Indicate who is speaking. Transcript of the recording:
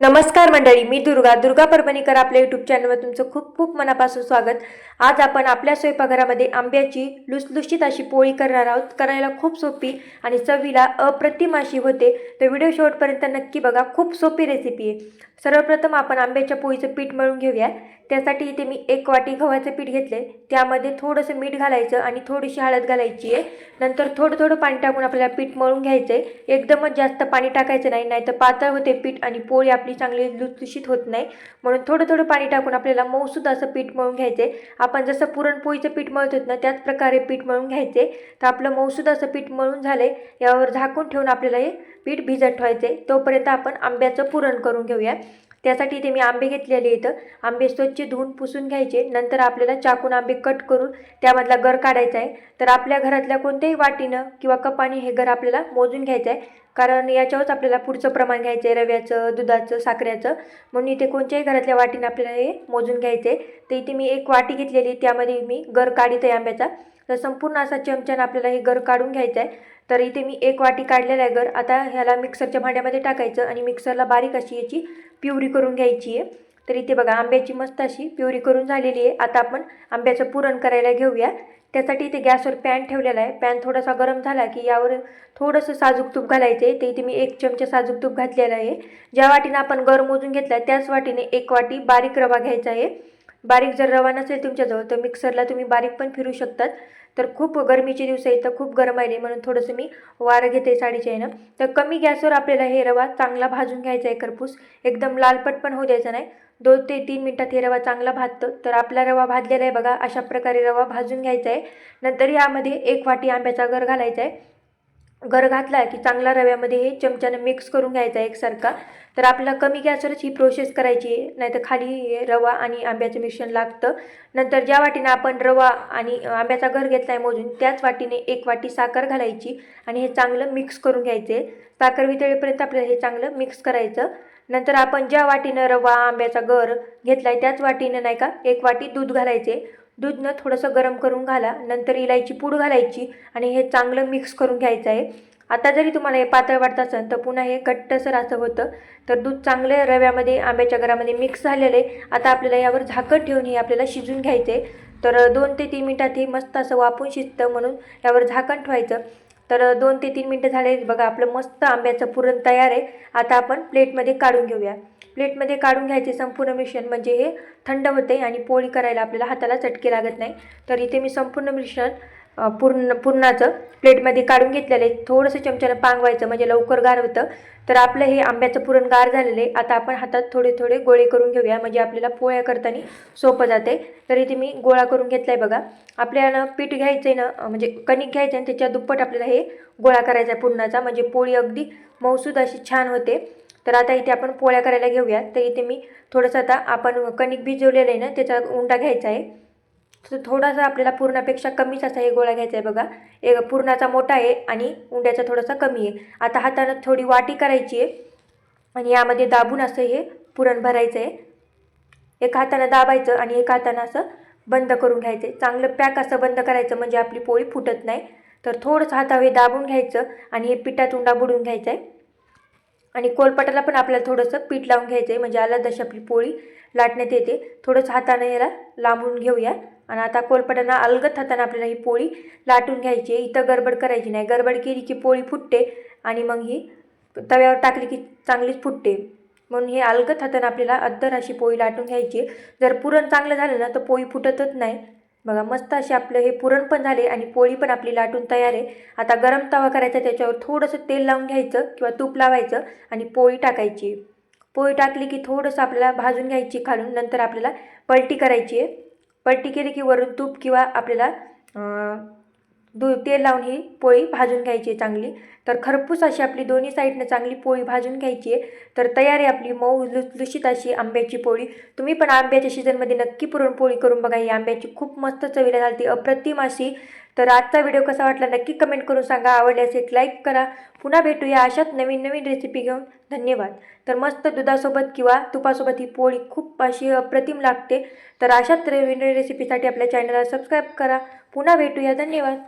Speaker 1: नमस्कार मंडळी मी दुर्गा. दुर्गा परभणीकर आपल्या यूट्यूब चॅनलवर तुमचं खूप खूप मनापासून स्वागत. आज आपण आपल्या स्वयंपाकघरामध्ये आंब्याची लुसलुशीत अशी पोळी करणार आहोत. करायला खूप सोपी आणि चवीला अप्रतिम अशी होते. तर व्हिडिओ शेवटपर्यंत नक्की बघा. खूप सोपी रेसिपी आहे. सर्वप्रथम आपण आंब्याच्या पोळीचं पीठ मळून घेऊया. त्यासाठी इथे मी एक वाटी गव्हाचं पीठ घेतले त्यामध्ये थोडंसं मीठ घालायचं आणि थोडीशी हळद घालायची आहे. नंतर थोडं थोडं पाणी टाकून आपल्याला पीठ मळून घ्यायचं आहे एकदमच जास्त पाणी टाकायचं नाही नाहीतर पातळ होते पीठ आणि पोळी आपली चांगली लुसलुशीत होत नाही. म्हणून थोडं थोडं पाणी टाकून आपल्याला मऊसुद्धा असं पीठ मळून घ्यायचं आहे आपण जसं पुरणपोळीचं पीठ मळत ना त्याच प्रकारे पीठ मळून घ्यायचे तर आपलं मऊसुद्धा असं पीठ मळून झालंय. यावर झाकून ठेवून आपल्याला हे पीठ भिजत ठेवायचे तोपर्यंत आपण आंब्याचं पुरण करून घेऊया. त्यासाठी इथे मी आंबे घेतलेले इथं. आंबे स्वच्छ धुवून पुसून घ्यायचे. नंतर आपल्याला चाकून आंबे कट करून त्यामधला गर काढायचा आहे. तर आपल्या घरातल्या कोणत्याही वाटीनं किंवा कपाने हे गर आपल्याला मोजून घ्यायचं आहे. कारण याच्यावरच आपल्याला पुढचं प्रमाण घ्यायचं आहे रव्याचं दुधाचं साखरेचं म्हणून इथे कोणत्याही घरातल्या वाटीनं आपल्याला हे मोजून घ्यायचं आहे तर इथे मी एक वाटी घेतलेली त्यामध्ये मी गर काढीत आहे आंब्याचा. तर संपूर्ण असा चमच्यानं आपल्याला हे गर काढून घ्यायचं आहे तर इथे मी एक वाटी काढलेला आहे गर आता ह्याला मिक्सरच्या भांड्यामध्ये टाकायचं आणि मिक्सरला बारीक अशी याची प्युरी करून घ्यायची आहे. तर इथे बघा आंब्याची मस्त अशी प्युरी करून झालेली आहे. आता आपण आंब्याचं पुरण करायला घेऊया. त्यासाठी इथे गॅसवर पॅन ठेवलेला आहे. पॅन थोडासा गरम झाला की यावर थोडंसं साजूक तूप घालायचं आहे ते इथे मी एक चमचा साजूक तूप घातलेला आहे. ज्या वाटीनं आपण गर मोजून घेतला आहे त्याच वाटीने एक वाटी बारीक रवा घ्यायचा आहे. बारीक जर रवा नसेल तुमच्याजवळ तर मिक्सरला तुम्ही बारीक पण फिरू शकतात. तर खूप गरमीचे दिवस आहे तर खूप गरम आहे म्हणून थोडंसं मी वारं घेते साडीच्या यानं तर कमी गॅसवर आपल्याला हे रवा चांगला भाजून घ्यायचा आहे करपूस एकदम लालपट पण होऊ द्यायचा नाही. दोन ते तीन मिनटात हे रवा चांगला भाजतो. तर आपला रवा भाजलेला आहे बघा अशा प्रकारे रवा भाजून घ्यायचा आहे. नंतर यामध्ये एक वाटी आंब्याचा गर घालायचा आहे. गर घातला की चांगला रव्यामध्ये हे चमच्यानं मिक्स करून घ्यायचा एकसारखा. तर आपल्याला कमी गॅसवरच ही प्रोसेस करायची आहे नाहीतर खाली रवा आणि आंब्याचं मिश्रण लागतं. नंतर ज्या वाटीने आपण रवा आणि आंब्याचा घर घेतला आहे मोजून त्याच वाटीने एक वाटी साखर घालायची आणि हे चांगलं मिक्स करून घ्यायचे. साखर वितळेपर्यंत आपल्याला हे चांगलं मिक्स करायचं. नंतर आपण ज्या वाटीनं रवा आंब्याचा गर घेतला आहे त्याच वाटीनं नाही का एक वाटी दूध घालायचे. दूधनं थोडंसं गरम करून घाला नंतर इलायची पूड घालायची आणि हे चांगलं मिक्स करून घ्यायचं आहे. आता जरी तुम्हाला हे पातळ वाटत असेल तर पुन्हा हे घट्टसर असं होतं. तर दूध चांगलं रव्यामध्ये आंब्याच्या घरामध्ये मिक्स झालेलं आहे. आता आपल्याला यावर झाकण ठेवून हे आपल्याला शिजून घ्यायचं आहे. तर दोन ते तीन मिनटात हे मस्त असं वापून शिजतं म्हणून यावर झाकण ठेवायचं. तर दोन ते तीन मिनटं झाले बघा आपलं मस्त आंब्याचं पुरण तयार आहे. आता आपण प्लेटमध्ये काढून घेऊया. प्लेटमध्ये काढून घ्यायचे संपूर्ण मिश्रण म्हणजे हे थंड होते आणि पोळी करायला आपल्याला हाताला चटके लागत नाही. तर इथे मी संपूर्ण मिश्रण पूर्ण पुरणाचं प्लेटमध्ये काढून घेतलेलं आहे. थोडंसं चमच्यानं पांगवायचं म्हणजे लवकर गार होतं. तर आपलं हे आंब्याचं पुरण गार झालेलं आहे. आता आपण हातात थोडे थोडे गोळे करून घेऊया. म्हणजे आपल्याला पोळ्या करताना सोपं जाते. तर इथे मी गोळा करून घेतला आहे बघा. आपल्याला पीठ घ्यायचं आहे ना म्हणजे कणिक घ्यायचं आणि त्याच्या दुप्पट आपल्याला हे गोळा करायचा आहे पुरणाचा. म्हणजे पोळी अगदी मौसूद अशी छान होते. तर आता इथे आपण पोळ्या करायला घेऊया तर इथे मी थोडंसं आता आपण कणिक भिजवलेलं आहे ना त्याचा उंडा घ्यायचा आहे. तर थोडासा आपल्याला पूर्णापेक्षा कमीच असा हे गोळा घ्यायचा आहे बघा. एक पूर्णाचा मोठा आहे आणि उंड्याचा थोडासा कमी आहे. आता हातानं थोडी वाटी करायची आहे आणि यामध्ये दाबून असं हे पुरण भरायचं आहे. एक हातानं दाबायचं आणि एक हातानं असं बंद करून घ्यायचं आहे. चांगलं पॅक असं बंद करायचं म्हणजे आपली पोळी फुटत नाही. तर थोडंसं हातावे दाबून घ्यायचं आणि हे पिठात उंडा बुडून घ्यायचा आहे. आणि कोलपाटाला पण आपल्याला थोडंसं पीठ लावून घ्यायचं आहे म्हणजे आला जशी आपली पोळी लाटण्यात येते. थोडंसं हातानं याला लांबून घेऊया. आणि आता कोलपाटांना अलगत हाताने आपल्याला ही पोळी लाटून घ्यायची आहे. इथं गडबड करायची नाही. गडबड केली की पोळी फुटते आणि मग ही तव्यावर टाकली की चांगलीच फुटते. म्हणून हे अलगत हाताने आपल्याला अद्दर अशी पोळी लाटून घ्यायची जर पुरण चांगलं झालं ना तर पोळी फुटतच नाही. बघा मस्त असे आपलं हे पुरण पण झाले आणि पोळी पण आपली लाटून तयार आहे. आता गरम तवा करायचा त्याच्यावर थोडंसं तेल लावून घ्यायचं किंवा तूप लावायचं आणि पोळी टाकायची. पोळी टाकली की थोडंसं आपल्याला भाजून घ्यायची खालून नंतर आपल्याला पलटी करायची आहे. पलटी केली की वरून तूप किंवा आपल्याला दू तेल लावून ही पोळी भाजून घ्यायची आहे चांगली. तर खरपूस अशी आपली दोन्ही साईडनं चांगली पोळी भाजून घ्यायची आहे. तर तयार आहे आपली मऊ लुसलुशीत अशी आंब्याची पोळी. तुम्ही पण आंब्याच्या सीझनमध्ये नक्की पुरणपोळी करून बघा. ही आंब्याची खूप मस्त चवीला झाली अप्रतिम अशी. तर आजचा व्हिडिओ कसा वाटला नक्की कमेंट करून सांगा. आवडल्यास एक लाईक करा. पुन्हा भेटूया अशाच नवीन नवीन रेसिपी घेऊन. धन्यवाद. तर मस्त दुधासोबत किंवा तुपासोबत ही पोळी खूप अशी अप्रतिम लागते. तर अशाच नवीन रेसिपीसाठी आपल्या चॅनलला सबस्क्राईब करा. पुन्हा भेटूया. धन्यवाद.